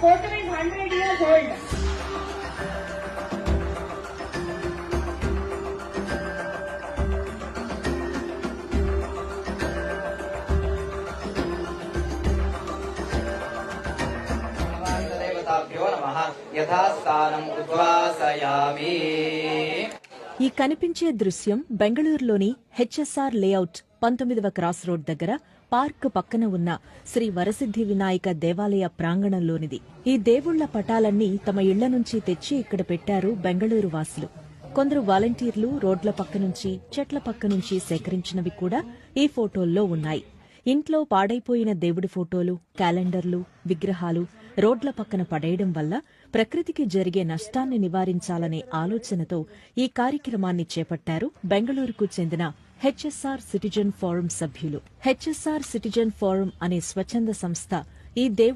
photo is 100 years old. ఈ కనిపించే దృశ్యం బెంగళూరులోని హెచ్ఎస్ఆర్ లేఅవుట్ పంతొమ్మిదవ క్రాస్ రోడ్ దగ్గర పార్క్ పక్కన ఉన్న శ్రీ వరసిద్ధి వినాయక దేవాలయ ప్రాంగణంలోనిది. ఈ దేవుళ్ళ పటాలన్నీ తమ ఇళ్ళ నుంచి తెచ్చి ఇక్కడ పెట్టారు బెంగళూరు వాసులు. కొందరు వాలంటీర్లు రోడ్ల పక్క నుంచి చెట్ల పక్క నుంచి సేకరించినవి కూడా ఈ ఫోటోల్లో ఉన్నాయి. ఇంట్లో పాడైపోయిన దేవుడి ఫోటోలు క్యాలెండర్లు విగ్రహాలు రోడ్ల పక్కన పడేయడం వల్ల ప్రకృతికి జరిగే నష్టాన్ని నివారించాలనే ఆలోచనతో ఈ కార్యక్రమాన్ని చేపట్టారు బెంగళూరుకు చెందిన హెచ్ఎస్ఆర్ సిటిజన్ ఫోరం సభ్యులు. హెచ్ఎస్ఆర్ సిటిజన్ ఫోరం అనే స్వచ్ఛంద సంస్థ ఈ దేవ